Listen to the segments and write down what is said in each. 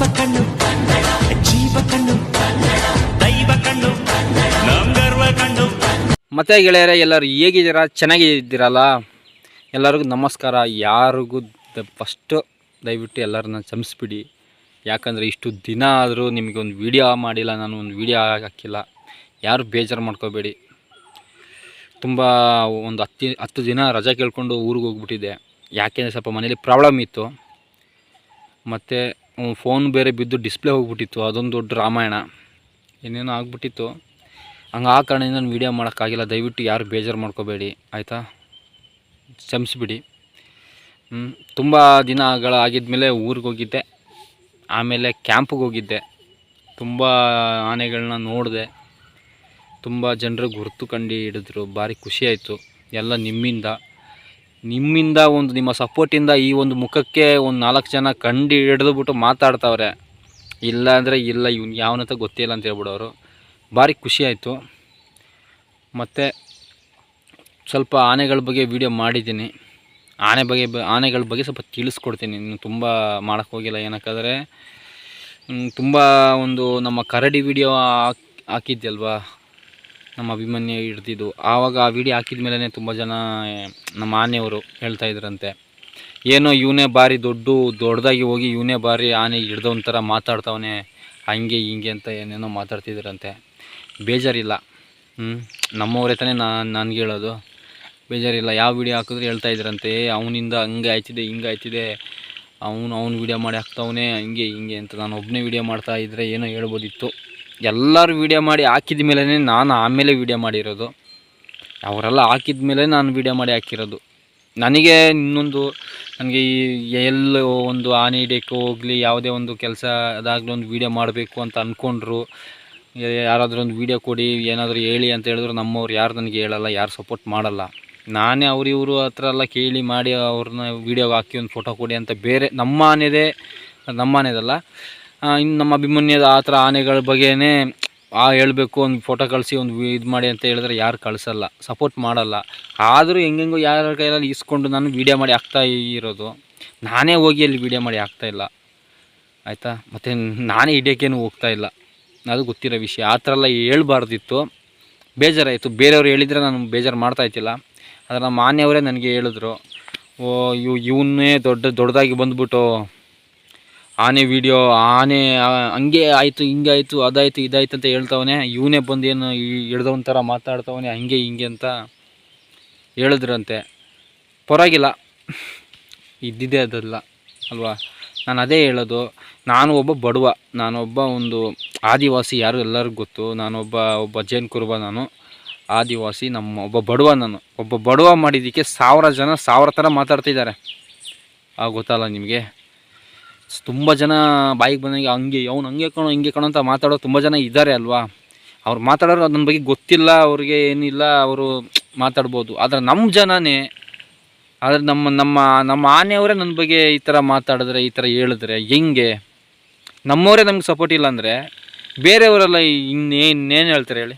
ಪಾಪ ಕಣ್ಣು ಜೀವ ಕಣ್ಣು ದೈವ ಕಣ್ಣು ಗರ್ವ ಕಣ್ಣು ಮತ್ತೆ ಗೆಳೆಯರೇ, ಎಲ್ಲರೂ ಹೇಗಿದ್ದೀರಾ? ಚೆನ್ನಾಗಿದ್ದೀರಲ್ಲ? ಎಲ್ಲರಿಗೂ ನಮಸ್ಕಾರ. ಯಾರಿಗೂ ದ ಫಸ್ಟು ದಯವಿಟ್ಟು ಎಲ್ಲರನ್ನ ಕ್ಷಮಿಸ್ಬಿಡಿ. ಯಾಕಂದರೆ ಇಷ್ಟು ದಿನ ಆದರೂ ನಿಮಗೆ ಒಂದು ವೀಡಿಯೋ ಮಾಡಿಲ್ಲ, ನಾನು ಒಂದು ವೀಡಿಯೋ ಹಾಕಿಲ್ಲ. ಯಾರು ಬೇಜಾರು ಮಾಡ್ಕೋಬೇಡಿ. ತುಂಬ ಒಂದು ಹತ್ತು ಹತ್ತು ದಿನ ರಜೆ ಕೇಳ್ಕೊಂಡು ಊರಿಗೆ ಹೋಗ್ಬಿಟ್ಟಿದ್ದೆ. ಯಾಕೆಂದರೆ ಸ್ವಲ್ಪ ಮನೇಲಿ ಪ್ರಾಬ್ಲಮ್ ಇತ್ತು. ಮತ್ತು ಫೋನ್ ಬೇರೆ ಬಿದ್ದು ಡಿಸ್ಪ್ಲೇ ಹೋಗ್ಬಿಟ್ಟಿತ್ತು, ಅದೊಂದು ದೊಡ್ಡ ರಾಮಾಯಣ. ಏನೇನೋ ಆಗ್ಬಿಟ್ಟಿತ್ತು. ಹಂಗೆ ಆ ಕಾರಣದಿಂದ ನಾನು ವೀಡಿಯೋ ಮಾಡೋಕ್ಕಾಗಿಲ್ಲ. ದಯವಿಟ್ಟು ಯಾರು ಬೇಜಾರು ಮಾಡ್ಕೋಬೇಡಿ, ಆಯಿತಾ? ಕ್ಷಮಿಸ್ಬಿಡಿ. ತುಂಬ ದಿನಗಳ ಆಗಿದ್ಮೇಲೆ ಊರಿಗೆ ಹೋಗಿದ್ದೆ. ಆಮೇಲೆ ಕ್ಯಾಂಪ್ಗೆ ಹೋಗಿದ್ದೆ. ತುಂಬ ಆನೆಗಳನ್ನ ನೋಡಿದೆ. ತುಂಬ ಜನರು ಗುರುತು ಕಂಡು ಹಿಡಿದ್ರು. ಭಾರಿ ಖುಷಿಯಾಯಿತು ಎಲ್ಲ ನಿಮ್ಮಿಂದ. ನಿಮ್ಮಿಂದ ಒಂದು, ನಿಮ್ಮ ಸಪೋರ್ಟಿಂದ ಈ ಒಂದು ಮುಖಕ್ಕೆ ಒಂದು ನಾಲ್ಕು ಜನ ಕಂಡು ಹಿಡಿದುಬಿಟ್ಟು ಮಾತಾಡ್ತಾವ್ರೆ. ಇಲ್ಲ ಅಂದರೆ ಇಲ್ಲ, ಇವ್ನು ಗೊತ್ತೇ ಗೊತ್ತಿಲ್ಲ ಅಂತ ಹೇಳ್ಬಿಡೋರು ಭಾರಿ ಖುಷಿಯಾಯಿತು ಮತ್ತು ಸ್ವಲ್ಪ ಆನೆಗಳ ಬಗ್ಗೆ ವಿಡಿಯೋ ಮಾಡಿದ್ದೀನಿ. ಆನೆ ಬಗ್ಗೆ ಆನೆಗಳ ಬಗ್ಗೆ ಸ್ವಲ್ಪ ತಿಳಿಸ್ಕೊಡ್ತೀನಿ. ಇನ್ನು ತುಂಬ ಮಾಡೋಕ್ಕೆ ಹೋಗಿಲ್ಲ ಏನಕ್ಕಾದರೆ. ತುಂಬ ಒಂದು ನಮ್ಮ ಕರಡಿ ವಿಡಿಯೋ ಹಾಕಿದ್ದೆ ಹಾಕಿದ್ಯಲ್ವಾ? ನಮ್ಮ ಅಭಿಮನ್ಯ ಹಿಡ್ದಿದ್ದು. ಆವಾಗ ಆ ವಿಡಿಯೋ ಹಾಕಿದ ಮೇಲೇ ತುಂಬ ಜನ ನಮ್ಮ ಆನೆಯವರು ಹೇಳ್ತಾ ಇದ್ರಂತೆ. ಏನೋ ಇವನೇ ಬಾರಿ ದೊಡ್ಡ, ದೊಡ್ಡದಾಗಿ ಹೋಗಿ ಇವನೇ ಬಾರಿ ಆನೆ ಹಿಡ್ದವನ ಥರ ಮಾತಾಡ್ತಾವನೆ, ಹಂಗೆ ಹಿಂಗೆ ಅಂತ ಏನೇನೋ ಮಾತಾಡ್ತಿದ್ರಂತೆ. ಬೇಜಾರಿಲ್ಲ. ಹ್ಞೂ ನಮ್ಮವರೇ ತಾನೇ ನಾನು ನನಗೆ ಹೇಳೋದು. ಬೇಜಾರಿಲ್ಲ. ಯಾವ ವಿಡಿಯೋ ಹಾಕಿದ್ರು ಹೇಳ್ತಾ ಇದ್ರಂತೆ. ಅವನಿಂದ ಹಂಗೆ ಆಯ್ತಿದೆ, ಹಿಂಗೆ ಆಯ್ತಿದೆ. ಅವನು, ಅವ್ನು ವಿಡಿಯೋ ಮಾಡಿ ಹಾಕ್ತವನೇ, ಹಂಗೆ, ಹಿಂಗೆ ಅಂತ. ನಾನು ಒಬ್ಬನೇ ವಿಡಿಯೋ ಮಾಡ್ತಾ ಇದ್ದರೆ ಏನೋ ಹೇಳ್ಬೋದಿತ್ತು. ಎಲ್ಲರೂ ವೀಡಿಯೋ ಮಾಡಿ ಹಾಕಿದ ಮೇಲೇ ನಾನು ಆಮೇಲೆ ವಿಡಿಯೋ ಮಾಡಿರೋದು. ಅವರೆಲ್ಲ ಹಾಕಿದ ಮೇಲೆ ನಾನು ವೀಡಿಯೋ ಮಾಡಿ ಹಾಕಿರೋದು. ನನಗೆ ಇನ್ನೊಂದು, ನನಗೆ ಈ ಎಲ್ಲ ಒಂದು ಆನೆ ಹಿಡಿಯೋಕ್ಕೆ ಹೋಗಲಿ, ಯಾವುದೇ ಒಂದು ಕೆಲಸ ಅದಾಗಲಿ ಒಂದು ವೀಡಿಯೋ ಮಾಡಬೇಕು ಅಂತ ಅಂದ್ಕೊಂಡ್ರು ಯಾರಾದರೂ ಒಂದು ವೀಡಿಯೋ ಕೊಡಿ, ಏನಾದರೂ ಹೇಳಿ ಅಂತ ಹೇಳಿದ್ರು ನಮ್ಮವ್ರು ಯಾರು ನನಗೆ ಹೇಳಲ್ಲ, ಯಾರು ಸಪೋರ್ಟ್ ಮಾಡಲ್ಲ. ನಾನೇ ಅವ್ರು ಇವರು ಹತ್ರ ಎಲ್ಲ ಕೇಳಿ ಮಾಡಿ ಅವ್ರನ್ನ ವೀಡಿಯೋಗೆ ಹಾಕಿ ಒಂದು ಫೋಟೋ ಕೊಡಿ ಅಂತ ಬೇರೆ ನಮ್ಮ ಆನೆದೇ, ನಮ್ಮ ಆನೆದಲ್ಲ. ಇನ್ನು ನಮ್ಮ ಅಭಿಮನ್ಯದ ಆ ಥರ ಆನೆಗಳ ಬಗ್ಗೆನೇ, ಆ, ಹೇಳಬೇಕು, ಒಂದು ಫೋಟೋ ಕಳಿಸಿ, ಒಂದು ಇದು ಮಾಡಿ ಅಂತ ಹೇಳಿದ್ರೆ ಯಾರು ಕಳಿಸಲ್ಲ ಸಪೋರ್ಟ್ ಮಾಡಲ್ಲ. ಆದರೂ ಹೆಂಗೆಂಗೋ ಯಾರ ಕೈಯಲ್ಲಿ ಇಸ್ಕೊಂಡು ನಾನು ವೀಡಿಯೋ ಮಾಡಿ ಹಾಕ್ತಾ ಇರೋದು. ನಾನೇ ಹೋಗಿ ಅಲ್ಲಿ ವೀಡಿಯೋ ಮಾಡಿ ಹಾಕ್ತಾ ಇಲ್ಲ. ಆಯಿತಾ? ಮತ್ತು ನಾನೇ ಹಿಡಿಯೋಕ್ಕೇನು ಹೋಗ್ತಾ ಇಲ್ಲ. ಅದು ಗೊತ್ತಿರೋ ವಿಷಯ. ಆ ಥರ ಎಲ್ಲ ಹೇಳ್ಬಾರ್ದಿತ್ತು. ಬೇಜಾರಾಯಿತು. ಬೇರೆಯವ್ರು ಹೇಳಿದರೆ ನಾನು ಬೇಜಾರು ಮಾಡ್ತಾ ಇದ್ದಿಲ್ಲ. ಆದರೆ ನಮ್ಮ ಮಾನ್ಯವರೇ ನನಗೆ ಹೇಳಿದ್ರು, ಓ, ಇವು, ಇವನ್ನೇ ದೊಡ್ಡ, ದೊಡ್ಡದಾಗಿ ಬಂದ್ಬಿಟ್ಟು ಆನೆ ವಿಡಿಯೋ ಆನೆ ಹಂಗೆ ಆಯಿತು, ಹಿಂಗೆ ಆಯಿತು, ಅದಾಯಿತು, ಇದಾಯ್ತು ಅಂತ ಹೇಳ್ತಾವನೆ. ಇವನೇ ಬಂದು ಏನು ಹಿಡ್ದವನ ಥರ ಮಾತಾಡ್ತಾವನೆ, ಹಂಗೆ, ಹಿಂಗೆ ಅಂತ ಹೇಳಿದ್ರಂತೆ. ಪರವಾಗಿಲ್ಲ. ಇದ್ದಿದ್ದೇ ಅದಲ್ಲ ಅಲ್ವಾ? ನಾನು ಅದೇ ಹೇಳೋದು, ನಾನು ಒಬ್ಬ ಬಡವ ನಾನೊಬ್ಬ ಒಂದು ಆದಿವಾಸಿ, ಯಾರು ಎಲ್ಲರಿಗೂ ಗೊತ್ತು ನಾನೊಬ್ಬ ಒಬ್ಬ ಜೈನ್ ಕುರುಬ ನಾನು, ಆದಿವಾಸಿ, ನಮ್ಮ ಒಬ್ಬ ಬಡವ ನಾನು. ಒಬ್ಬ ಬಡವ ಮಾಡಿದ್ದಕ್ಕೆ ಸಾವಿರ ಜನ ಸಾವಿರ ಥರ ಮಾತಾಡ್ತಿದ್ದಾರೆ. ಆ, ಗೊತ್ತಲ್ಲ ನಿಮಗೆ? ತುಂಬ ಜನ ಬಾಯಿಗೆ ಬಂದಂಗೆ ಹಂಗೆ, ಅವ್ನು ಹಂಗೆ ಕಣೋ, ಹಿಂಗೆ ಕಣೋ ಅಂತ ಮಾತಾಡೋ ತುಂಬ ಜನ ಇದ್ದಾರೆ ಅಲ್ವಾ? ಅವ್ರು ಮಾತಾಡೋರು ನನ್ನ ಬಗ್ಗೆ ಗೊತ್ತಿಲ್ಲ, ಅವ್ರಿಗೆ ಏನಿಲ್ಲ, ಅವರು ಮಾತಾಡ್ಬೋದು. ಆದರೆ ನಮ್ಮ ಜನನೇ, ಆದರೆ ನಮ್ಮ ನಮ್ಮ ನಮ್ಮ ಆನೆಯವರೇ ನನ್ನ ಬಗ್ಗೆ ಈ ಥರ ಮಾತಾಡಿದ್ರೆ, ಈ ಥರ ಹೇಳಿದ್ರೆ ಹೆಂಗೆ? ನಮ್ಮವರೇ ನಮ್ಗೆ ಸಪೋರ್ಟ್ ಇಲ್ಲ ಅಂದರೆ ಬೇರೆಯವರೆಲ್ಲ ಇನ್ನೇನು ಹೇಳ್ತಾರೆ ಹೇಳಿ?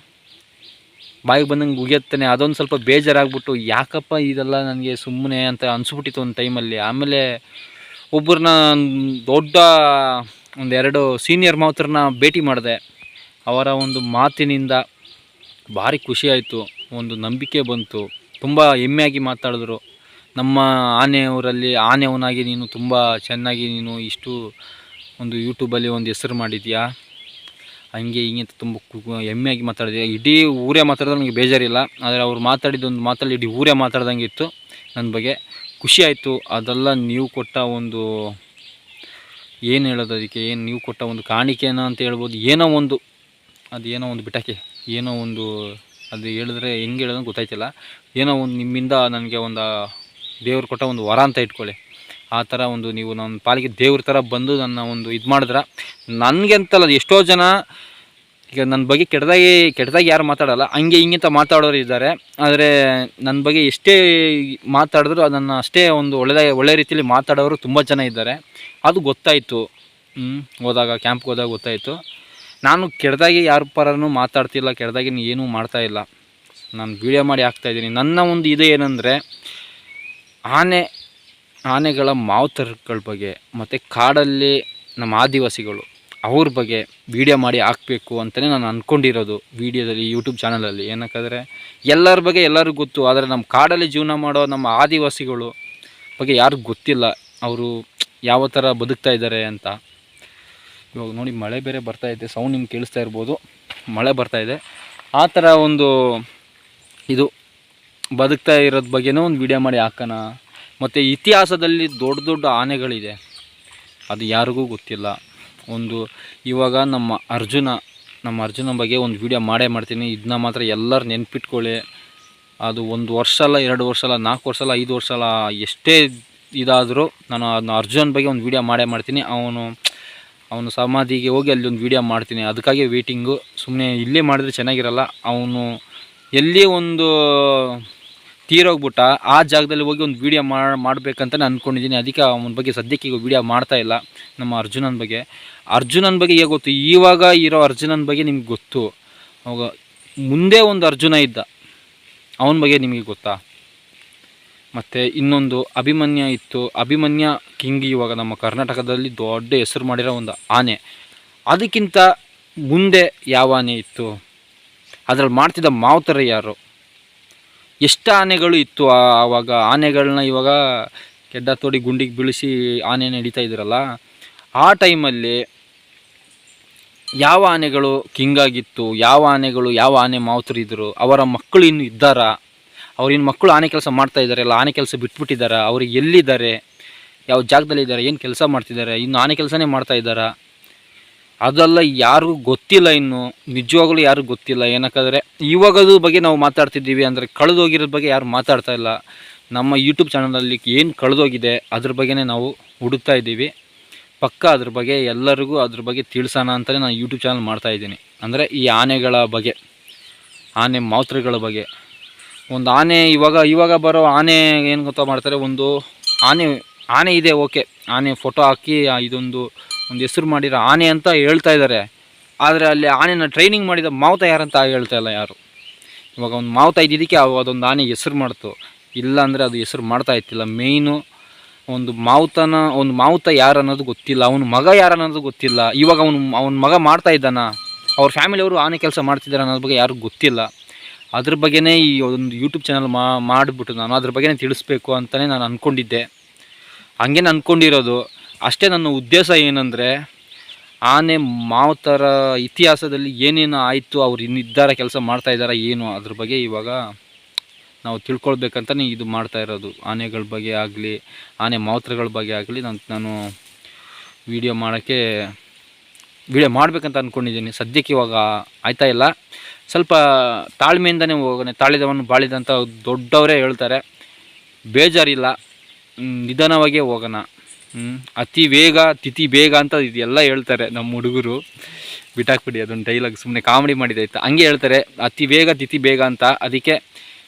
ಬಾಯಿಗೆ ಬಂದಂಗೆ ಉಗಿಯತ್ತಾನೆ ಅದೊಂದು ಸ್ವಲ್ಪ ಬೇಜಾರಾಗ್ಬಿಟ್ಟು, ಯಾಕಪ್ಪ ಇದೆಲ್ಲ ನನಗೆ ಸುಮ್ಮನೆ ಅಂತ ಅನಿಸ್ಬಿಟ್ಟಿತ್ತು ಒಂದು ಟೈಮಲ್ಲಿ ಆಮೇಲೆ ಒಬ್ಬರನ್ನ ದೊಡ್ಡ ಒಂದೆರಡು ಸೀನಿಯರ್ ಮಾತ್ರನ ಭೇಟಿ ಮಾಡಿದೆ. ಅವರ ಒಂದು ಮಾತಿನಿಂದ ಭಾರಿ ಖುಷಿಯಾಯಿತು ಒಂದು ನಂಬಿಕೆ ಬಂತು. ತುಂಬ ಹೆಮ್ಮೆಯಾಗಿ ಮಾತಾಡಿದ್ರು. ನಮ್ಮ ಆನೆಯವರಲ್ಲಿ ಆನೆಯವನಾಗಿ ನೀನು ತುಂಬ ಚೆನ್ನಾಗಿ ನೀನು ಇಷ್ಟು ಒಂದು ಯೂಟ್ಯೂಬಲ್ಲಿ ಒಂದು ಹೆಸರು ಮಾಡಿದ್ಯಾ? ಹಂಗೆ ಹಿಂಗೆ ತುಂಬ ಹೆಮ್ಮೆಯಾಗಿ ಮಾತಾಡಿದೆ ಇಡೀ ಊರೇ ಮಾತಾಡಿದ್ರೆ, ನನಗೆ ಬೇಜಾರಿಲ್ಲ. ಆದರೆ ಅವ್ರು ಮಾತಾಡಿದ ಒಂದು ಮಾತಲ್ಲಿ ಇಡೀ ಊರೇ ಮಾತಾಡ್ದಂಗೆ ಇತ್ತು. ನನ್ನ ಬಗ್ಗೆ ಖುಷಿ ಆಯಿತು. ಅದೆಲ್ಲ ನೀವು ಕೊಟ್ಟ ಒಂದು ಏನು ಹೇಳೋದು ಅದಕ್ಕೆ? ಏನು ನೀವು ಕೊಟ್ಟ ಒಂದು ಕಾಣಿಕೆನ ಅಂತ ಹೇಳ್ಬೋದು. ಏನೋ ಒಂದು, ಅದು ಏನೋ ಒಂದು ಬಿಟ್ಟಕ್ಕೆ ಏನೋ ಒಂದು, ಅದು ಹೇಳಿದ್ರೆ ಹೆಂಗೆ ಹೇಳೋದು ಗೊತ್ತಾಯ್ತಿಲ್ಲ. ಏನೋ ಒಂದು ನಿಮ್ಮಿಂದ ನನಗೆ ಒಂದು, ದೇವ್ರು ಕೊಟ್ಟ ಒಂದು ವರ ಅಂತ ಇಟ್ಕೊಳ್ಳಿ. ಆ ಥರ ಒಂದು ನೀವು ನನ್ನ ಪಾಲಿಗೆ ದೇವ್ರ ಥರ ಬಂದು ನನ್ನ ಒಂದು ಇದು ಮಾಡಿದ್ರೆ. ನನಗೆ ಅಂತಲ್ಲ ಎಷ್ಟೋ ಜನ ಈಗ ನನ್ನ ಬಗ್ಗೆ ಕೆಟ್ಟದಾಗಿ ಕೆಟ್ಟದಾಗಿ ಯಾರು ಮಾತಾಡಲ್ಲ, ಹಂಗೆ ಹಿಂಗಿಂತ ಮಾತಾಡೋರು ಇದ್ದಾರೆ. ಆದರೆ ನನ್ನ ಬಗ್ಗೆ ಎಷ್ಟೇ ಮಾತಾಡಿದ್ರು ಅದನ್ನು ಅಷ್ಟೇ ಒಂದು ಒಳ್ಳೆದಾಗಿ, ಒಳ್ಳೆ ರೀತಿಯಲ್ಲಿ ಮಾತಾಡೋರು ತುಂಬ ಜನ ಇದ್ದಾರೆ. ಅದು ಗೊತ್ತಾಯಿತು. ಹೋದಾಗ, ಕ್ಯಾಂಪ್ಗೆ ಹೋದಾಗ ಗೊತ್ತಾಯಿತು. ನಾನು ಕೆಟ್ಟದಾಗಿ ಯಾರ ಪರನೂ ಮಾತಾಡ್ತಿಲ್ಲ, ಕೆಟ್ಟದಾಗಿ ಏನೂ ಮಾಡ್ತಾ ಇಲ್ಲ. ನಾನು ವೀಡಿಯೋ ಮಾಡಿ ಹಾಕ್ತಾಯಿದ್ದೀನಿ ನನ್ನ ಒಂದು ಇದು ಏನಂದರೆ, ಆನೆ, ಆನೆಗಳ ಮಾವುತರಗಳ ಬಗ್ಗೆ, ಮತ್ತು ಕಾಡಲ್ಲಿ ನಮ್ಮ ಆದಿವಾಸಿಗಳು. ಅವ್ರ ಬಗ್ಗೆ ವೀಡಿಯೋ ಮಾಡಿ ಹಾಕಬೇಕು ಅಂತಲೇ ನಾನು ಅಂದ್ಕೊಂಡಿರೋದು ವೀಡಿಯೋದಲ್ಲಿ ಯೂಟ್ಯೂಬ್ ಚಾನಲಲ್ಲಿ ಏನಕ್ಕಾದ್ರೆ, ಎಲ್ಲರ ಬಗ್ಗೆ ಎಲ್ಲರಿಗೂ ಗೊತ್ತು. ಆದರೆ ನಮ್ಮ ಕಾಡಲ್ಲಿ ಜೀವನ ಮಾಡೋ ನಮ್ಮ ಆದಿವಾಸಿಗಳು ಬಗ್ಗೆ ಯಾರಿಗೂ ಗೊತ್ತಿಲ್ಲ. ಅವರು ಯಾವ ಥರ ಬದುಕ್ತಾ ಇದ್ದಾರೆ ಅಂತ. ಇವಾಗ ನೋಡಿ, ಮಳೆ ಬೇರೆ ಬರ್ತಾ ಇದೆ. ಸೌಂಡ್ ನಿಮ್ಗೆ ಕೇಳಿಸ್ತಾ ಇರ್ಬೋದು. ಮಳೆ ಬರ್ತಾ ಇದೆ. ಆ ಥರ ಒಂದು ಇದು ಬದುಕ್ತಾ ಇರೋದ್ರ ಬಗ್ಗೆನೂ ಒಂದು ವಿಡಿಯೋ ಮಾಡಿ ಹಾಕೋಣ. ಮತ್ತು ಇತಿಹಾಸದಲ್ಲಿ ದೊಡ್ಡ ದೊಡ್ಡ ಆನೆಗಳಿದೆ. ಅದು ಯಾರಿಗೂ ಗೊತ್ತಿಲ್ಲ. ಒಂದು ಇವಾಗ ನಮ್ಮ ಅರ್ಜುನ ನಮ್ಮ ಅರ್ಜುನ ಬಗ್ಗೆ ಒಂದು ವಿಡಿಯೋ ಮಾಡೇ ಮಾಡ್ತೀನಿ. ಇದನ್ನ ಮಾತ್ರ ಎಲ್ಲರೂ ನೆನ್ಪಿಟ್ಕೊಳ್ಳಿ. ಅದು ಒಂದು ವರ್ಷ ಅಲ್ಲ, ಎರಡು ವರ್ಷ ಅಲ್ಲ, ನಾಲ್ಕು ವರ್ಷ ಅಲ್ಲ, ಐದು ವರ್ಷ ಅಲ್ಲ, ಎಷ್ಟೇ ಇದಾದರೂ ನಾನು ಅದನ್ನ ಅರ್ಜುನ್ ಬಗ್ಗೆ ಒಂದು ವಿಡಿಯೋ ಮಾಡೇ ಮಾಡ್ತೀನಿ. ಅವನು ಅವನು ಸಮಾಧಿಗೆ ಹೋಗಿ ಅಲ್ಲಿ ಒಂದು ವಿಡಿಯೋ ಮಾಡ್ತೀನಿ. ಅದಕ್ಕಾಗಿ ವೇಟಿಂಗು ಸುಮ್ಮನೆ ಇಲ್ಲೇ ಮಾಡಿದ್ರೆ ಚೆನ್ನಾಗಿರಲ್ಲ. ಅವನು ಎಲ್ಲಿ ಒಂದು ತೀರೋಗ್ಬಿಟ್ಟ, ಆ ಜಾಗದಲ್ಲಿ ಹೋಗಿ ಒಂದು ವೀಡಿಯೋ ಮಾಡಿ ಮಾಡಬೇಕಂತ ನಾನು ಅಂದ್ಕೊಂಡಿದ್ದೀನಿ ಅದಕ್ಕೆ ಅವನ ಬಗ್ಗೆ ಸದ್ಯಕ್ಕೆ ಈಗ ವೀಡಿಯೋ ಮಾಡ್ತಾ ಇಲ್ಲ, ನಮ್ಮ ಅರ್ಜುನನ ಬಗ್ಗೆ. ಅರ್ಜುನನ ಬಗ್ಗೆ ಹೇಗೆ ಗೊತ್ತು? ಇವಾಗ ಇರೋ ಅರ್ಜುನನ ಬಗ್ಗೆ ನಿಮ್ಗೆ ಗೊತ್ತು. ಅವಾಗ ಮುಂದೆ ಒಂದು ಅರ್ಜುನ ಇದ್ದ, ಅವನ ಬಗ್ಗೆ ನಿಮಗೆ ಗೊತ್ತಾ? ಮತ್ತು ಇನ್ನೊಂದು ಅಭಿಮನ್ಯ ಇತ್ತು. ಅಭಿಮನ್ಯ ಕಿಂಗ್ ಇವಾಗ ನಮ್ಮ ಕರ್ನಾಟಕದಲ್ಲಿ ದೊಡ್ಡ ಹೆಸರು ಮಾಡಿರೋ ಒಂದು ಆನೆ. ಅದಕ್ಕಿಂತ ಮುಂದೆ ಯಾವ ಆನೆ ಇತ್ತು? ಅದರಲ್ಲಿ ಮಾಡ್ತಿದ್ದ ಮಾವುತರ ಯಾರು? ಎಷ್ಟು ಆನೆಗಳು ಇತ್ತು ಆವಾಗ? ಆನೆಗಳನ್ನ ಇವಾಗ ಕೆಡ್ಡ ತೋಡಿ ಗುಂಡಿಗೆ ಬೀಳಿಸಿ ಆನೆ ಹಿಡಿತಾ ಇದ್ರಲ್ಲ, ಆ ಟೈಮಲ್ಲಿ ಯಾವ ಆನೆಗಳು ಕಿಂಗ್ ಆಗಿತ್ತು? ಯಾವ ಆನೆಗಳು, ಯಾವ ಆನೆ ಮಾವುತರಿದ್ದರು ಅವರ ಮಕ್ಕಳು ಇನ್ನು ಇದ್ದಾರಾ? ಅವ್ರಿನ್ನ ಮಕ್ಕಳು ಆನೆ ಕೆಲಸ ಮಾಡ್ತಾ ಇದ್ದಾರೆ ಆನೆ ಕೆಲಸ ಬಿಟ್ಬಿಟ್ಟಿದ್ದಾರೆ ಅವ್ರಿಗೆ ಎಲ್ಲಿದ್ದಾರೆ? ಯಾವ ಜಾಗದಲ್ಲಿ ಇದ್ದಾರೆ ಏನು ಕೆಲಸ ಮಾಡ್ತಿದ್ದಾರೆ ಇನ್ನು ಆನೆ ಕೆಲಸನೇ ಮಾಡ್ತಾ ಇದ್ದಾರಾ? ಅದೆಲ್ಲ ಯಾರಿಗೂ ಗೊತ್ತಿಲ್ಲ ಇನ್ನು. ನಿಜವಾಗ್ಲೂ ಯಾರಿಗೂ ಗೊತ್ತಿಲ್ಲ. ಏನಕ್ಕಾದ್ರೆ ಇವಾಗದು ಬಗ್ಗೆ ನಾವು ಮಾತಾಡ್ತಿದ್ದೀವಿ ಅಂದರೆ ಕಳೆದೋಗಿರೋ ಬಗ್ಗೆ ಯಾರು ಮಾತಾಡ್ತಾ ಇಲ್ಲ. ನಮ್ಮ ಯೂಟ್ಯೂಬ್ ಚಾನಲಲ್ಲಿ ಏನು ಕಳೆದೋಗಿದೆ ಅದ್ರ ಬಗ್ಗೆನೇ ನಾವು ಹುಡುಕ್ತಾ ಇದ್ದೀವಿ. ಪಕ್ಕ ಅದ್ರ ಬಗ್ಗೆ, ಎಲ್ಲರಿಗೂ ಅದ್ರ ಬಗ್ಗೆ ತಿಳಿಸೋಣ ಅಂತಲೇ ನಾನು ಯೂಟ್ಯೂಬ್ ಚಾನಲ್ ಮಾಡ್ತಾಯಿದ್ದೀನಿ ಅಂದರೆ ಈ ಆನೆಗಳ ಬಗ್ಗೆ, ಆನೆ ಮಾತ್ರೆಗಳ ಬಗ್ಗೆ. ಒಂದು ಆನೆ ಇವಾಗ ಇವಾಗ ಬರೋ ಆನೆ ಏನು ಗೊತ್ತಾ ಮಾಡ್ತಾರೆ? ಒಂದು ಆನೆ ಆನೆ ಇದೆ ಓಕೆ ಆನೆ ಫೋಟೋ ಹಾಕಿ ಇದೊಂದು ಒಂದು ಹೆಸರು ಮಾಡಿರೋ ಆನೆ ಅಂತ ಹೇಳ್ತಾ ಇದ್ದಾರೆ. ಆದರೆ ಅಲ್ಲಿ ಆನೆನ ಟ್ರೈನಿಂಗ್ ಮಾಡಿದ ಮಾವುತ ಯಾರಂತ ಹೇಳ್ತಾ ಇಲ್ಲ ಯಾರು. ಇವಾಗ ಒಂದು ಮಾವುತ ಇದ್ದಿದ್ದಕ್ಕೆ ಅವು ಅದೊಂದು ಆನೆ ಹೆಸರು ಮಾಡ್ತು. ಇಲ್ಲ ಅಂದರೆ ಅದು ಹೆಸರು ಮಾಡ್ತಾ ಇತ್ತಿಲ್ಲ ಮೇಯ್ನು ಒಂದು ಮಾವುತನ, ಒಂದು ಮಾವುತ ಯಾರು ಅನ್ನೋದು ಗೊತ್ತಿಲ್ಲ. ಅವನ ಮಗ ಯಾರು ಅನ್ನೋದು ಗೊತ್ತಿಲ್ಲ. ಇವಾಗ ಅವನು, ಅವನ ಮಗ ಮಾಡ್ತಾ ಇದ್ದಾನ. ಅವ್ರ ಫ್ಯಾಮಿಲಿಯವರು ಆನೆ ಕೆಲಸ ಮಾಡ್ತಿದ್ದಾರೆ ಅನ್ನೋದ್ರ ಬಗ್ಗೆ ಯಾರಿಗೂ ಗೊತ್ತಿಲ್ಲ. ಅದ್ರ ಬಗ್ಗೆನೇ ಈ ಒಂದು ಯೂಟ್ಯೂಬ್ ಚಾನಲ್ ಮಾಡಿಬಿಟ್ಟು ನಾನು ಅದ್ರ ಬಗ್ಗೆನೇ ತಿಳಿಸ್ಬೇಕು ಅಂತಲೇ ನಾನು ಅಂದ್ಕೊಂಡಿದ್ದೆ ಹಂಗೇನು ಅಂದ್ಕೊಂಡಿರೋದು ಅಷ್ಟೇ ನನ್ನ ಉದ್ದೇಶ ಏನಂದರೆ, ಆನೆ ಮಾವುತರ ಇತಿಹಾಸದಲ್ಲಿ ಏನೇನು ಆಯಿತು, ಅವ್ರು ಇನ್ನಿದ್ದಾರ ಕೆಲಸ ಮಾಡ್ತಾ ಇದ್ದಾರಾ ಏನು, ಅದ್ರ ಬಗ್ಗೆ ಇವಾಗ ನಾವು ತಿಳ್ಕೊಳ್ಬೇಕಂತಲೇ ಇದು ಮಾಡ್ತಾ ಇರೋದು. ಆನೆಗಳ ಬಗ್ಗೆ ಆಗಲಿ, ಆನೆ ಮಾವತರಗಳ ಬಗ್ಗೆ ಆಗಲಿ ನಾನು ನಾನು ವಿಡಿಯೋ ಮಾಡೋಕ್ಕೆ ವಿಡಿಯೋ ಮಾಡಬೇಕಂತ ಅಂದ್ಕೊಂಡಿದ್ದೀನಿ ಸದ್ಯಕ್ಕೆ ಇವಾಗ ಆಯ್ತಾ ಇಲ್ಲ. ಸ್ವಲ್ಪ ತಾಳ್ಮೆಯಿಂದನೇ ಹೋಗೋಣ ತಾಳಿದವನು ಬಾಳಿದಂತ ದೊಡ್ಡವರೇ ಹೇಳ್ತಾರೆ. ಬೇಜಾರಿಲ್ಲ, ನಿಧಾನವಾಗೇ ಹೋಗೋಣ. ಅತಿ ವೇಗ, ತಿಥಿ ಬೇಗ ಅಂತ ಇದೆಲ್ಲ ಹೇಳ್ತಾರೆ ನಮ್ಮ ಹುಡುಗರು. ಬಿಟ್ಟಾಕ್ಬಿಡಿ, ಅದೊಂದು ಡೈಲಾಗ್ ಸುಮ್ಮನೆ ಕಾಮಿಡಿ ಮಾಡಿದಾಯ್ತು ಹಂಗೆ ಹೇಳ್ತಾರೆ, ಅತಿ ವೇಗ, ತಿಥಿ ಬೇಗ ಅಂತ. ಅದಕ್ಕೆ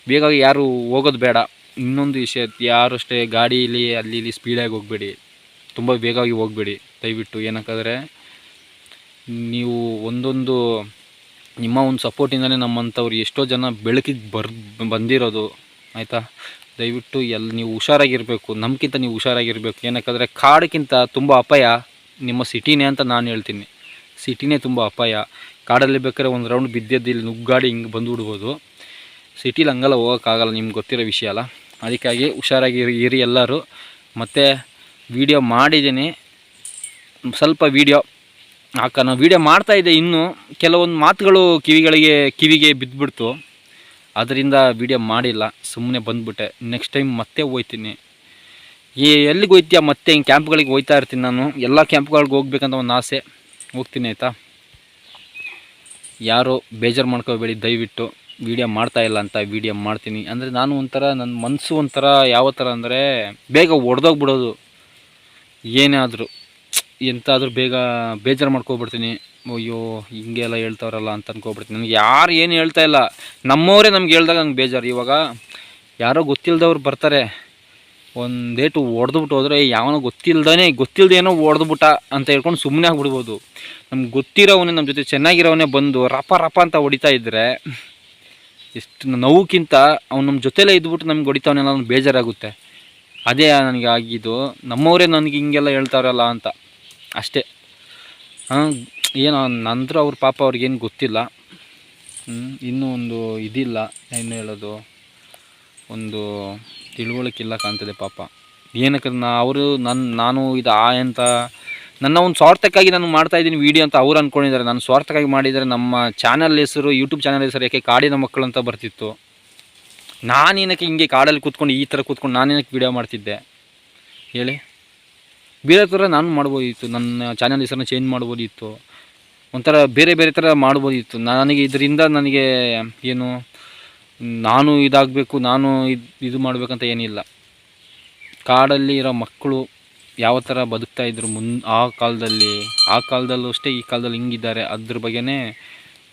ಬೇಗ ಯಾರು ಹೋಗೋದು ಬೇಡ. ಇನ್ನೊಂದು ವಿಷಯ, ಯಾರು ಅಷ್ಟೇ ಗಾಡೀಲಿ, ಅಲ್ಲಿ ಇಲ್ಲಿ ಸ್ಪೀಡಾಗಿ ಹೋಗಬೇಡಿ. ತುಂಬ ವೇಗವಾಗಿ ಹೋಗಬೇಡಿ. ದಯವಿಟ್ಟು ಏನಕ್ಕಂದರೆ ನೀವು ಒಂದೊಂದು, ನಿಮ್ಮ ಒಂದು ಸಪೋರ್ಟಿಂದಲೇ ನಮ್ಮಂಥವ್ರು ಎಷ್ಟೋ ಜನ ಬೆಳಕಿಗೆ ಬರ್, ಬಂದಿರೋದು. ಆಯಿತಾ? ದಯವಿಟ್ಟು ಎಲ್ಲಿ ನೀವು ಹುಷಾರಾಗಿರಬೇಕು ನಮ್ಗಿಂತ ನೀವು ಹುಷಾರಾಗಿರಬೇಕು. ಏನಕ್ಕಂದರೆ ಕಾಡಕ್ಕಿಂತ ತುಂಬ ಅಪಾಯ ನಿಮ್ಮ ಸಿಟಿನೇ ಅಂತ ನಾನು ಹೇಳ್ತೀನಿ. ಸಿಟಿನೇ ತುಂಬ ಅಪಾಯ. ಕಾಡಲ್ಲಿ ಬೇಕಾದ್ರೆ ಒಂದು ರೌಂಡ್ ಬಿದ್ದಿದ್ದು ಇಲ್ಲಿ ನುಗ್ಗಾಡಿ ಹಿಂಗೆ ಬಂದುಬಿಡ್ಬೋದು ಸಿಟಿಲಿ ಹಂಗಲ್ಲ ಹೋಗೋಕ್ಕಾಗಲ್ಲ ನಿಮ್ಗೆ ಗೊತ್ತಿರೋ ವಿಷಯ ಅಲ್ಲ. ಅದಕ್ಕಾಗಿ ಹುಷಾರಾಗಿ ಇರಿ- ಎಲ್ಲರೂ. ಮತ್ತು ವಿಡಿಯೋ ಮಾಡಿದ್ದೀನಿ. ಸ್ವಲ್ಪ ವಿಡಿಯೋ ಹಾಕೋಣ. ವೀಡಿಯೋ ಮಾಡ್ತಾ ಇದ್ದೆ ಇನ್ನೂ ಕೆಲವೊಂದು ಮಾತುಗಳು ಕಿವಿಗಳಿಗೆ, ಕಿವಿಗೆ ಬಿದ್ದುಬಿಡ್ತು ಅದರಿಂದ ವಿಡಿಯೋ ಮಾಡಿಲ್ಲ ಸುಮ್ಮನೆ ಬಂದುಬಿಟ್ಟೆ. ನೆಕ್ಸ್ಟ್ ಟೈಮ್ ಮತ್ತೆ ಹೋಯ್ತೀನಿ. ಈ ಎಲ್ಲಿಗೆ ಹೋಯ್ತೀಯ ಮತ್ತೆ? ಹಿಂಗೆ ಕ್ಯಾಂಪ್ಗಳಿಗೆ ಹೋಯ್ತಾ ಇರ್ತೀನಿ ನಾನು. ಎಲ್ಲ ಕ್ಯಾಂಪ್ಗಳಿಗೆ ಹೋಗ್ಬೇಕಂತ ಒಂದು ಆಸೆ. ಹೋಗ್ತೀನಿ ಆಯಿತಾ? ಯಾರು ಬೇಜಾರು ಮಾಡ್ಕೋಬೇಡಿ, ದಯವಿಟ್ಟು. ವೀಡಿಯೋ ಮಾಡ್ತಾ ಇಲ್ಲ ಅಂತ ವೀಡಿಯೋ ಮಾಡ್ತೀನಿ. ಅಂದರೆ ನಾನು ಒಂಥರ ನನ್ನ ಮನಸ್ಸು ಒಂಥರ ಯಾವ ಥರ ಅಂದರೆ ಬೇಗ ಒಡೆದೋಗ್ಬಿಡೋದು. ಏನೇ ಆದರೂ. ಎಂತಾದರೂ ಬೇಗ ಬೇಜಾರು ಮಾಡ್ಕೊಬಿಡ್ತೀನಿ. ಅಯ್ಯೋ, ಹಿಂಗೆಲ್ಲ ಹೇಳ್ತಾವ್ರಲ್ಲ ಅಂತ ಅನ್ಕೊಬಿಡ್ತೀನಿ. ನನಗೆ ಯಾರು ಏನು ಹೇಳ್ತಾ ಇಲ್ಲ. ನಮ್ಮವರೇ ನಮ್ಗೆ ಹೇಳ್ದಾಗ ನಂಗೆ ಬೇಜಾರು. ಇವಾಗ ಯಾರೋ ಗೊತ್ತಿಲ್ಲದವ್ರು ಬರ್ತಾರೆ. ಒಂದೇಟು ಹೊಡೆದ್ಬಿಟ್ಟು ಹೋದರೆ ಯಾವನೋ ಗೊತ್ತಿಲ್ಲದೇ ಗೊತ್ತಿಲ್ದೇನೋ ಹೊಡೆದ್ಬಿಟ್ಟ ಅಂತ ಹೇಳ್ಕೊಂಡು ಸುಮ್ಮನೆ ಆಗ್ಬಿಡ್ಬೋದು. ನಮ್ಗೆ ಗೊತ್ತಿರೋವನೇ ನಮ್ಮ ಜೊತೆ ಚೆನ್ನಾಗಿರೋವನೇ ಬಂದು ರಪ ರಪ ಅಂತ ಹೊಡಿತಾ ಇದ್ದರೆ ಎಷ್ಟು ನೋವುಕ್ಕಿಂತ ಅವ್ನು ನಮ್ಮ ಜೊತೆಲೇ ಇದ್ಬಿಟ್ಟು ನಮ್ಗೆ ಹೊಡಿತಾವನೆಲ್ಲ ಅವ್ನು ಬೇಜಾರಾಗುತ್ತೆ. ಅದೇ ನನಗೆ ಆಗಿದ್ದು. ನಮ್ಮವರೇ ನನಗೆ ಹಿಂಗೆಲ್ಲ ಹೇಳ್ತಾರಲ್ಲ ಅಂತ. ಅಷ್ಟೇ. ಹಾಂ ಏನೋ ನಂತರ ಅವ್ರ ಪಾಪ ಅವ್ರಿಗೇನು ಗೊತ್ತಿಲ್ಲ. ಇನ್ನೂ ಒಂದು ಇದಿಲ್ಲ ಏನು ಹೇಳೋದು. ಒಂದು ತಿಳುವಳಿಕೆ ಇಲ್ಲ ಕಾಣ್ತದೆ ಪಾಪ. ಏನಕ್ಕೆ ನಾ ಅವರು ನನ್ನ ನಾನು ಇದು ಆ ಅಂತ ನನ್ನ ಒಂದು ಸ್ವಾರ್ಥಕ್ಕಾಗಿ ನಾನು ಮಾಡ್ತಾ ಇದ್ದೀನಿ ವೀಡಿಯೋ ಅಂತ ಅವ್ರು ಅಂದ್ಕೊಂಡಿದ್ದಾರೆ ನಾನು ಸ್ವಾರ್ಥಕ್ಕಾಗಿ ಮಾಡಿದರೆ ನಮ್ಮ ಚಾನಲ್ ಹೆಸರು ಯೂಟ್ಯೂಬ್ ಚಾನಲ್ ಹೆಸರು ಯಾಕೆ ಕಾಡಿನ ಮಕ್ಕಳು ಅಂತ ಬರ್ತಿತ್ತು. ನಾನೇನಕ್ಕೆ ಹಿಂಗೆ ಕಾಡಲ್ಲಿ ಕೂತ್ಕೊಂಡು ಈ ಥರ ಕೂತ್ಕೊಂಡು ನಾನೇನಕ್ಕೆ ವೀಡಿಯೋ ಮಾಡ್ತಿದ್ದೆ? ಹೇಳಿ. ಬೇರೆ ಥರ ನಾನು ಮಾಡ್ಬೋದಿತ್ತು, ನನ್ನ ಚಾನಲ್ ಹೆಸರನ್ನ ಚೇಂಜ್ ಮಾಡ್ಬೋದಿತ್ತು. ಒಂಥರ ಬೇರೆ ಬೇರೆ ಥರ ಮಾಡ್ಬೋದಿತ್ತು. ನನಗೆ ಇದರಿಂದ ನನಗೆ ಏನು, ನಾನು ಇದಾಗಬೇಕು, ನಾನು ಇದು ಇದು ಮಾಡಬೇಕಂತ ಏನಿಲ್ಲ. ಕಾಡಲ್ಲಿ ಇರೋ ಮಕ್ಕಳು ಯಾವ ಥರ ಬದುಕ್ತಾ ಇದ್ರು ಮುನ್, ಆ ಕಾಲದಲ್ಲಿ, ಆ ಕಾಲದಲ್ಲೂ ಅಷ್ಟೇ, ಈ ಕಾಲದಲ್ಲಿ ಹಿಂಗಿದ್ದಾರೆ, ಅದ್ರ ಬಗ್ಗೆನೇ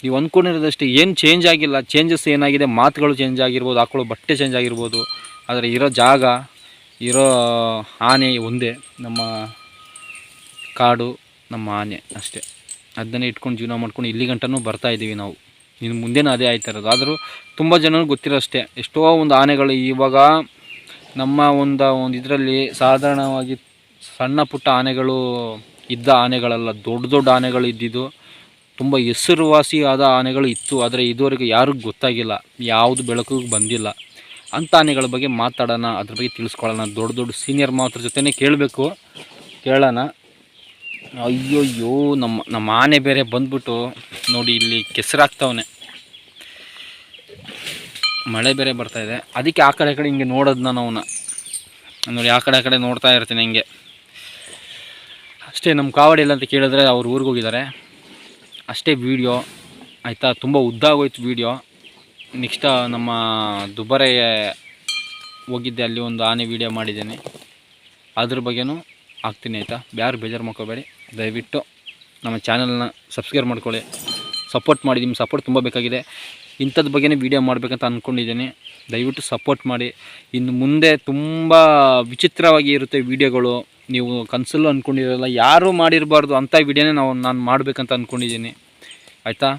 ನೀವು ಅಂದ್ಕೊಂಡಿರೋದಷ್ಟೇ ಏನು ಚೇಂಜ್ ಆಗಿಲ್ಲ. ಚೇಂಜಸ್ ಏನಾಗಿದೆ, ಮಾತುಗಳು ಚೇಂಜ್ ಆಗಿರ್ಬೋದು ಹಾಕೊಳ್ಳೋ ಬಟ್ಟೆ ಚೇಂಜ್ ಆಗಿರ್ಬೋದು, ಆದರೆ ಇರೋ ಜಾಗ, ಇರೋ ಆನೆ ಒಂದೇ, ನಮ್ಮ ಕಾಡು, ನಮ್ಮ ಆನೆ ಅಷ್ಟೇ. ಅದನ್ನೇ ಇಟ್ಕೊಂಡು ಜೀವನ ಮಾಡ್ಕೊಂಡು ಇಲ್ಲಿ ಬರ್ತಾ ಇದ್ದೀವಿ ನಾವು. ಇನ್ನು ಮುಂದೆನೂ ಅದೇ ಆಯ್ತಾ ಇರೋದು. ಆದರೂ ತುಂಬ ಜನರು ಗೊತ್ತಿರೋ ಅಷ್ಟೇ ಎಷ್ಟೋ ಒಂದು ಆನೆಗಳು ಇವಾಗ ನಮ್ಮ ಒಂದು ಒಂದು ಇದರಲ್ಲಿ ಸಾಧಾರಣವಾಗಿ ಸಣ್ಣ ಪುಟ್ಟ ಆನೆಗಳು ಇದ್ದ ಆನೆಗಳಲ್ಲ, ದೊಡ್ಡ ದೊಡ್ಡ ಆನೆಗಳು ಇದ್ದಿದ್ದು ತುಂಬ ಹೆಸರುವಾಸಿಯಾದ ಆನೆಗಳು ಇತ್ತು. ಆದರೆ ಇದುವರೆಗೂ ಯಾರಿಗೂ ಗೊತ್ತಾಗಿಲ್ಲ, ಯಾವುದು ಬೆಳಕಿಗೆ ಬಂದಿಲ್ಲ. ಅಂಥ ಆನೆಗಳ ಬಗ್ಗೆ ಮಾತಾಡೋಣ, ಅದ್ರ ಬಗ್ಗೆ ತಿಳಿಸ್ಕೊಳ್ಳೋಣ. ದೊಡ್ಡ ದೊಡ್ಡ ಸೀನಿಯರ್ ಮಾತ್ರ ಜೊತೆನೇ ಕೇಳಬೇಕು. ಕೇಳೋಣ. ಅಯ್ಯೋಯ್ಯೋ, ನಮ್ಮ ನಮ್ಮ ಆನೆ ಬೇರೆ ಬಂದ್ಬಿಟ್ಟು ನೋಡಿ ಇಲ್ಲಿ ಕೆಸರಾಗ್ತವನೆ. ಮಳೆ ಬೇರೆ ಬರ್ತಾ ಇದೆ. ಅದಕ್ಕೆ ಆ ಕಡೆ ಕಡೆ ಹಿಂಗೆ ನೋಡೋದು ನಾನು ಅವನ್ನ ನೋಡಿ, ಆ ಕಡೆ ಆ ಕಡೆ ನೋಡ್ತಾ ಇರ್ತೀನಿ ಹಿಂಗೆ. ಅಷ್ಟೇ, ನಮ್ಮ ಕಾವಡಿ ಇಲ್ಲ ಅಂತ ಕೇಳಿದ್ರೆ ಅವ್ರು ಊರಿಗೆ ಹೋಗಿದ್ದಾರೆ. ಅಷ್ಟೇ ವೀಡಿಯೋ, ಆಯಿತಾ? ತುಂಬ ಉದ್ದ ಆಗೋಯ್ತು ವೀಡಿಯೋ. ನೆಕ್ಸ್ಟ್ ನಮ್ಮ ದುಬಾರೆ ಹೋಗಿದ್ದೆ, ಅಲ್ಲಿ ಒಂದು ಆನೆ ವೀಡಿಯೋ ಮಾಡಿದ್ದೀನಿ. ಅದ್ರ ಬಗ್ಗೆನೂ ಹಾಕ್ತೀನಿ ಆಯಿತಾ? ಯಾರು ಬೇಜಾರು ಮಾಡ್ಕೋಬೇಡಿ. ದಯವಿಟ್ಟು ನಮ್ಮ ಚಾನಲ್ನ ಸಬ್ಸ್ಕ್ರೈಬ್ ಮಾಡ್ಕೊಳ್ಳಿ. ಸಪೋರ್ಟ್ ಮಾಡಿ ನಿಮ್ಮ ಸಪೋರ್ಟ್ ತುಂಬ ಬೇಕಾಗಿದೆ. ಇಂಥದ್ದು ಬಗ್ಗೆನೇ ವೀಡಿಯೋ ಮಾಡಬೇಕಂತ ಅಂದ್ಕೊಂಡಿದ್ದೀನಿ ದಯವಿಟ್ಟು ಸಪೋರ್ಟ್ ಮಾಡಿ. ಇನ್ನು ಮುಂದೆ ತುಂಬ ವಿಚಿತ್ರವಾಗಿ ಇರುತ್ತೆ ವೀಡಿಯೋಗಳು. ನೀವು ಕನಸಲ್ಲೂ ಅಂದ್ಕೊಂಡಿರಲ್ಲ ಯಾರೂ ಮಾಡಿರಬಾರ್ದು ಅಂಥ ವೀಡಿಯೋನೇ ನಾವು ನಾನು ಮಾಡಬೇಕಂತ ಅಂದ್ಕೊಂಡಿದ್ದೀನಿ ಆಯಿತಾ?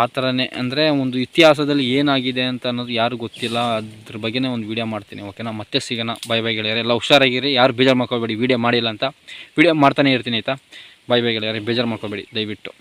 ಆ ಥರನೇ ಅಂದರೆ ಒಂದು ಇತಿಹಾಸದಲ್ಲಿ ಏನಾಗಿದೆ ಅಂತ ಅನ್ನೋದು ಯಾರು ಗೊತ್ತಿಲ್ಲ. ಅದ್ರ ಬಗ್ಗೆನೇ ಒಂದು ವೀಡಿಯೋ ಮಾಡ್ತೀನಿ ಓಕೆನಾ ಮತ್ತೆ ಸಿಗೋಣ. ಬೈ ಬೈ ಗೆಳೆಯರೆ, ಎಲ್ಲ ಹುಷಾರಾಗಿರಿ. ಯಾರು ಬೇಜಾರು ಮಾಡ್ಕೋಬೇಡಿ ವೀಡಿಯೋ ಮಾಡಿಲ್ಲ ಅಂತ. ವೀಡಿಯೋ ಮಾಡ್ತಾನೆ ಇರ್ತೀನಿ ಆಯಿತಾ? ಬೈ ಬೈ ಗೆಳೆಯರೆ, ಬೇಜಾರು ಮಾಡ್ಕೋಬೇಡಿ, ದಯವಿಟ್ಟು.